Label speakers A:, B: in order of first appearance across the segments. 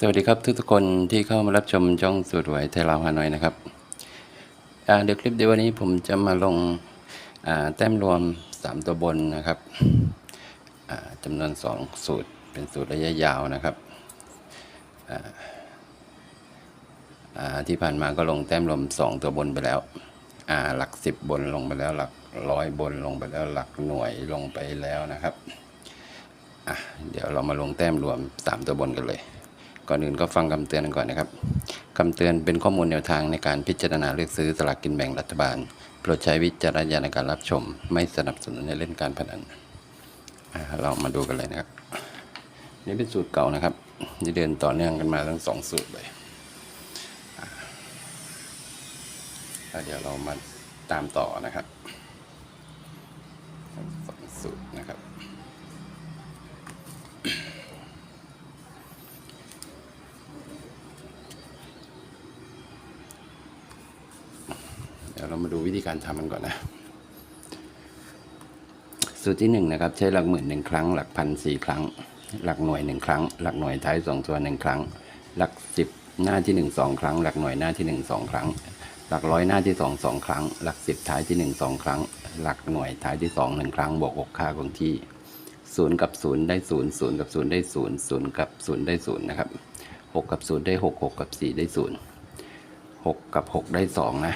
A: สวัสดีครับทุกทุกคนที่เข้ามารับชมช่องสูตรหวยไทยลาวฮานอยนะครับเดี๋ยวคลิปเดี๋ยววันนี้ผมจะมาลงาแต้มรวม 3 ตัวบนนะครับจำนวน 2 สูตรเป็นสูตรระยะยาวนะครับที่ผ่านมาก็ลงแต้มรวม 2 ตัวบนไปแล้วหลัก 10 บนลงไปแล้วหลักร้อยบนลงไปแล้วหลักหน่วยลงไปแล้วนะครับเดี๋ยวเรามาลงแต้มรวม 3 ตัวบนกันเลย ก่อนอื่นก็ฟังคำเตือนกันก่อนนะครับคำเตือนเป็นข้อมูลแนวทางในการพิจารณาเลือกซื้อสลากกินแบ่งรัฐบาล โปรดใช้วิจารณญาณในการรับชม ไม่สนับสนุนในเล่นการพนันเรามาดูกันเลยนะครับ นี่เป็นสูตรเก่านะครับที่เดินต่อเนื่องกันมาทั้งสองสูตรเลยแล้วเดี๋ยวเรามาตามต่อนะครับสองสูตรนะครับ เรามาดูวิธีการทำมันก่อนนะ สูตรที่หนึ่งนะครับใช้หลักหมื่นหนึ่งครั้ง หลักพันสี่ครั้ง หลักหน่วยหนึ่งครั้ง หลักหน่วยท้ายสองตัวหนึ่งครั้ง หลักสิบหน้าที่หนึ่งสองครั้ง หลักหน่วยหน้าที่หนึ่งสองครั้ง หลักร้อยหน้าที่สองสองครั้ง หลักสิบท้ายที่หนึ่งสองครั้ง หลักหน่วยท้ายที่สองหนึ่งครั้ง บวกหกค่าคงที่ศูนย์กับศูนย์ได้ศูนย์ศูนย์กับศูนย์ได้ศูนย์ศูนย์กับศูนย์ได้ศูนย์นะครับหกกับศูนย์ได้หกหกกับสี่ได้ศูนย์หกกับหกได้สองนะ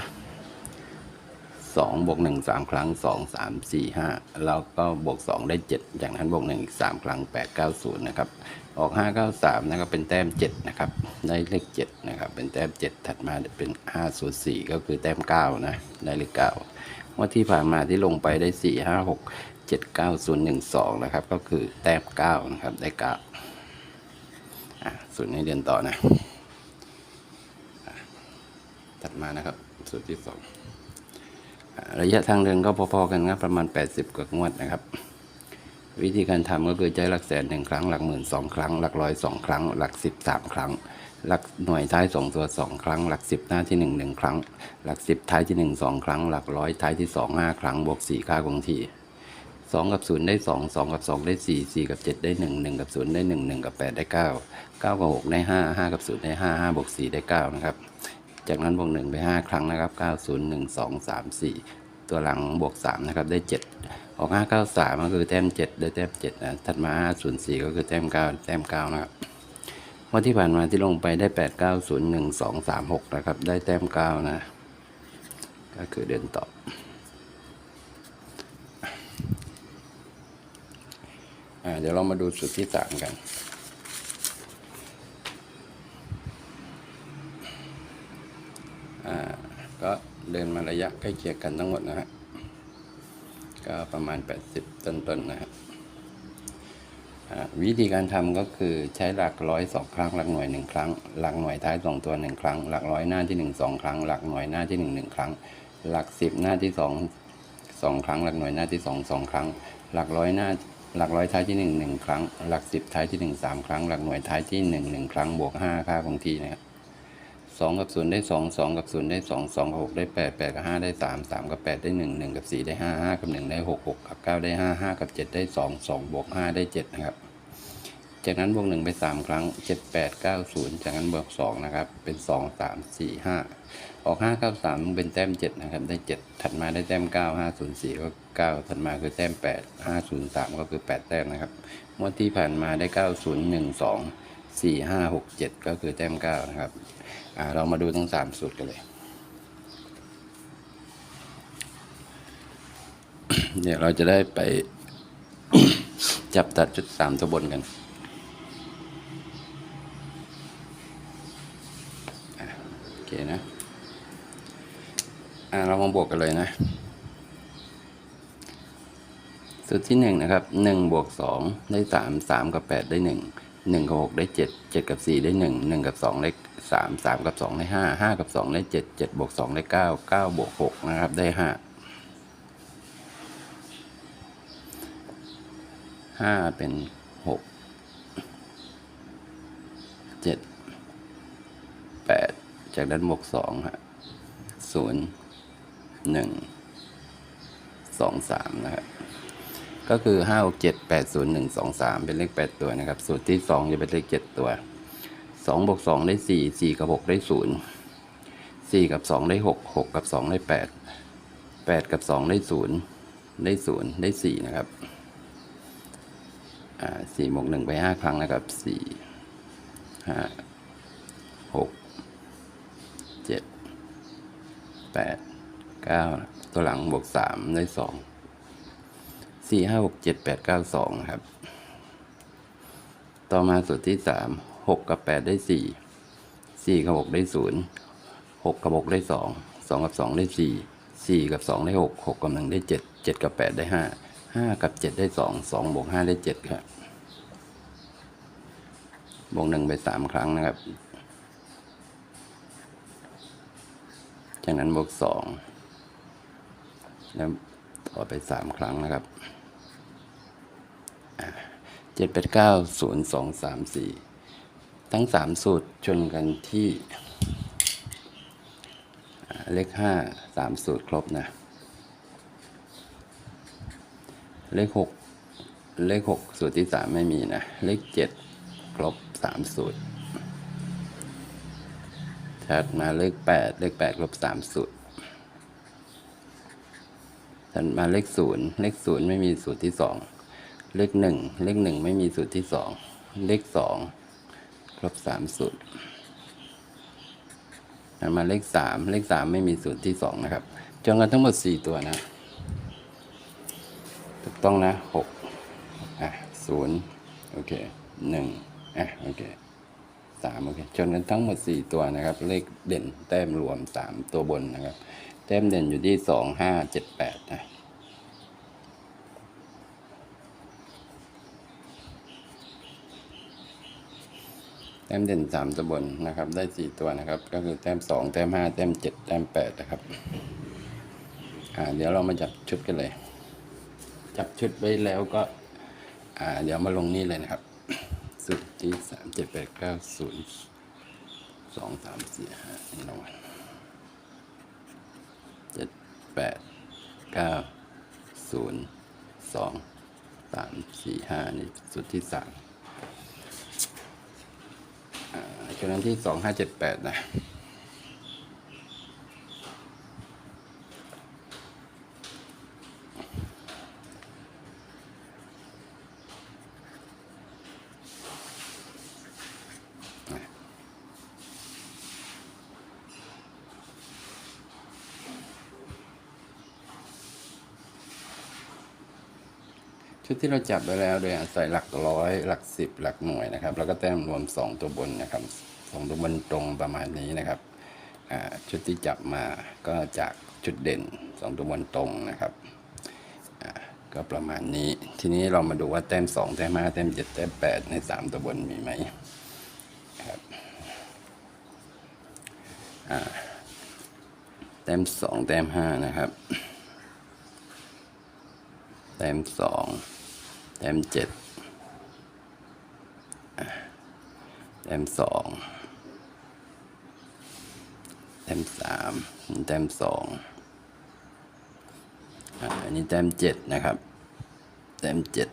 A: สองบวกหนึ่งสามครั้งสองสามสี่ห้าแล้วก็บวกสองได้เจ็ดจากนั้นบวกหนึ่งอีกสามครั้งแปดเก้าศูนย์นะครับ ออกห้าเก้าสามนะครับ เป็นแต้มเจ็ดนะครับ ได้เลขเจ็ดนะครับ เป็นแต้มเจ็ดถัดมาเป็นห้าศูนย์สี่ก็คือแต้มเก้านะ ได้เลขเก้าว่าที่ผ่านมาที่ลงไปได้สี่ห้าหกเจ็ดเก้าศูนย์หนึ่งสองนะครับ ก็คือแต้มเก้านะครับ ได้เก้าอะสูตรนี้เรียนต่อนะ ถัดมานะครับสูตรที่สอง ระยะทางเดินก็พอๆกันครับประมาณ 80 กว่างวดนะครับ วิธีการทำก็คือใช้หลักแสนหนึ่งครั้งหลักหมื่นสองครั้ง หลักร้อยสองครั้ง หลักสิบสามครั้ง หลักหน่วยท้ายสองตัวสองครั้ง หลักสิบหน้าที่หนึ่งหนึ่งครั้ง หลักสิบท้ายที่หนึ่งสองครั้ง หลักร้อยท้ายที่สองห้าครั้งบวกสี่ค่าคงที่สองกับศูนย์ได้สองสองกับสองได้สี่สี่กับเจ็ดได้หนึ่งหนึ่งกับศูนย์ได้หนึ่งหนึ่งกับแปดได้เก้าเก้ากับหกได้ห้าห้ากับศูนย์ได้ห้าห้าบวกสี่ได้เก้านะครับ จากนั้นบวกหนึ่งไปห้าครั้งนะครับเก้าศูนย์หนึ่งสองสามสี่ ตัวหลังบวกสามนะครับได้เจ็ดออกห้าเก้าสามก็คือแต้มเจ็ดได้แต้มเจ็ดนะถัดมาห้าศูนย์สี่ก็คือแต้มเก้าแต้มเก้านะครับวันที่ผ่านมาที่ลงไปได้แปดเก้าศูนย์หนึ่งสองสามหกนะครับ ได้แต้มเก้านะ ก็คือเดินต่อเดี๋ยวเรามาดูสูตรที่สามกันก็ เดินมาระยะใกล้เคียงกันทั้งหมดนะฮะก็ประมาณ 80 ต้นๆนนะฮะวิธีการทำก็คือใช้หลักร้อยสองครั้ง หลักหน่วยหนึ่งครั้ง หลักหน่วยท้ายสองตัวหนึ่งครั้ง หลักร้อยหน้าที่หนึ่งสองครั้ง หลักหน่วยหน้าที่หนึ่งหนึ่งครั้ง หลักสิบหน้าที่สองสองครั้ง หลักหน่วยหน้าที่สองสองครั้ง หลักร้อยหน้าหลักร้อยท้ายที่หนึ่งหนึ่งครั้ง หลักสิบท้ายที่หนึ่งสามครั้ง หลักหน่วยท้ายที่หนึ่งหนึ่งครั้งบวกห้าค่าคงที่นะครับ สองกับศูนย์ได้สองสองกับศูนย์ได้สองสองกับหกได้แปดแปดกับห้าได้สามสามกับแปดได้หนึ่งหนึ่งกับสี่ได้ห้าห้ากับหนึ่งได้หกหกกับเก้าได้ห้าห้ากับเจ็ดได้สองสองบวกห้าได้เจ็ดนะครับ จากนั้นบวกหนึ่งไปสามครั้งเจ็ดแปดเก้าศูนย์จากนั้นบวกสองนะครับ เป็นสองสามสี่ห้าออกห้าเก้าสามเป็นแต้มเจ็ดนะครับ ได้เจ็ดถัดมาได้แต้มเก้าห้าศูนย์สี่ก็เก้าถัดมาคือแต้มแปดห้าศูนย์สามก็คือแปดแต้มนะครับงวดที่ผ่านมาได้เก้าศูนย์หนึ่ง สี่ห้าหกเจ็ดก็คือแต้มเก้านะครับเรามาดูทั้งสามสูตรกันเลย เดี๋ยวเราจะได้ไปจับตัดจุดสามตัวบนกันโอเคนะอ่าเรามาบวกกันเลยนะ สูตรที่หนึ่งนะครับหนึ่งบวกสองได้สามสามกับแปดได้หนึ่ง หนึ่งกับหกได้เจ็ดเจ็ดกับสี่ได้หนึ่งหนึ่งกับสองได้สามสามกับสองได้ห้าห้ากับสองได้เจ็ดเจ็ดบวกสองได้เก้าเก้าบวกหกนะครับได้ห้าห้าเป็นหกเจ็ดแปดจากนั้นบวกสองฮะศูนย์หนึ่งสองสามนะครับ ก็คือห้าหกเจ็ดแปดศูนย์หนึ่งสองสามเป็นเลขแปดตัวนะครับ สูตรที่สองจะเป็นเลขเจ็ดตัวสองบวกสองได้สี่สี่กับหกได้ศูนย์สี่กับสองได้หกหกกับสองได้แปดแปดกับสองได้ศูนย์ได้ศูนย์ได้สี่นะครับสี่บวกหนึ่งไปห้าครั้งนะครับสี่ห้าหกเจ็ดแปดเก้าตัวหลังบวกสามได้สอง สี่ห้าหกเจ็ดแปดเก้าสองครับ ต่อมาสูตรที่สามหกกับแปดได้สี่สี่กับหกได้ศูนย์หกกับหกได้สองสองกับสองได้สี่สี่กับสองได้หกหกกับหนึ่งได้เจ็ดเจ็ดกับแปดได้ห้าห้ากับเจ็ดได้สองสองบวกห้าได้เจ็ดครับบวกหนึ่งไปสามครั้งนะครับ จากนั้นบวกสองแล้วต่อไปสามครั้งนะครับ เจ็ดแปดเก้าศูนย์สองสามสี่ทั้งสามสูตรชนกันที่ เลขห้าสามสูตรครบนะ เลขหกเลขหกสูตรที่สามไม่มีนะ เลขเจ็ดครบสามสูตรถัดมาเลขแปดเลขแปดครบสามสูตรถัดมาเลขศูนย์เลขศูนย์ไม่มีสูตรที่สอง เลขหนึ่งเลขหนึ่งไม่มีสูตรที่สองเลขสองครบสามสูตรถัดมาเลขสามเลขสามไม่มีสูตรที่สองนะครับจนกันทั้งหมดสี่ตัวนะถูกต้องนะหกอะศูนย์โอเคหนึ่งอะโอเคสามโอเคจนกันทั้งหมดสี่ตัวนะครับ เลขเด่นแต้มรวมสามตัวบนนะครับ แต้มเด่นอยู่ที่สองห้าเจ็ดแปดนะ ต้มเด่นสามตัวบนนะครับ ได้สี่ตัวนะครับ ก็คือแต้มสองแต้มห้าแต้มเจ็ดแต้มแปดนะครับอ่าเดี๋ยวเรามาจับชุดกันเลย จับชุดไว้แล้วก็อ่าเดี๋ยวมาลงนี่เลยนะครับ สุดที่สามเจ็ดแปดเก้าศูนย์สองสามสี่ห้านี่รางวัลเจ็ดแปดเก้าศูนย์สองสามสี่ห้านี่สุดที่สาม ฉะนั้นที่สองห้าเจ็ดแปดนะ ชุดที่เราจับไปแล้วโดยอาศัยหลักร้อยหลักสิบหลักหน่วยนะครับ แล้วก็แต้มรวมสองตัวบนนะครับสองตัวบนตรงประมาณนี้นะครับชุดที่จับมาก็จากจุดเด่นสองตัวบนตรงนะครับก็ประมาณนี้ ทีนี้เรามาดูว่าแต้มสองแต้มห้าแต้มเจ็ดแต้มแปดในสามตัวบนมีไหมครับแต้มสองแต้มห้านะครับ แต้มสอง แต้มเจ็ดแต้มสองแต้มสามแต้มสองอันนี้แต้มเจ็ดนะครับ แต้มเจ็ด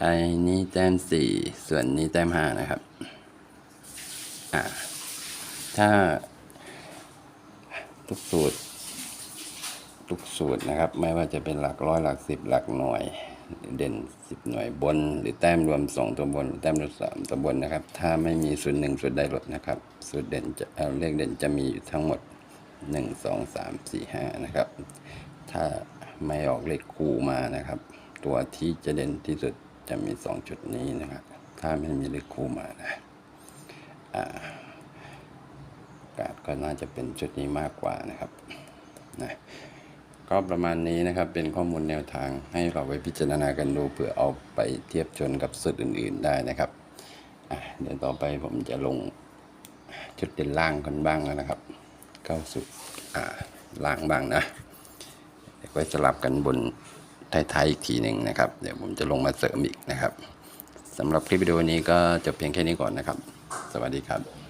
A: อันนี้แต้มสี่ส่วนนี้แต้มห้านะครับถ้าทุกสูตร ทุกสูตรนะครับ ไม่ว่าจะเป็นหลักร้อยหลักสิบหลักหน่วย เด่นสิบหน่วยบน หรือแต้มรวมสองตัวบน แต้มรวมสามตัวบนนะครับ ถ้าไม่มีส่วนหนึ่งส่วนใดลดนะครับสูตรเด่นจะเอ่อเลขเด่นจะมีอยู่ทั้งหมดหนึ่งสองสามสี่ห้านะครับ ถ้าไม่ออกเลขคู่มานะครับ ตัวที่จะเด่นที่สุดจะมีสองจุดนี้นะครับ ถ้าไม่มีเลขคู่มานะอ่ากาสก็น่าจะเป็นชุดนี้มากกว่านะครับนะ ก็ประมาณนี้นะครับเป็นข้อมูลแนวทางให้เราไปพิจารณากันดูเพื่อเอาไปเทียบชนกับสูตรอื่น ๆได้นะครับเดี๋ยวต่อไปผมจะลงจุดเด่นล่างกันบ้างแล้วนะครับ เข้าสู่ล่างบ้างนะเดี๋ยวไว้สลับกันบนท้ายๆอีกทีหนึ่งนะครับ เดี๋ยวผมจะลงมาเสริมอีกนะครับสำหรับคลิปวิดีโอนี้ก็จบเพียงแค่นี้ก่อนนะครับ สวัสดีครับ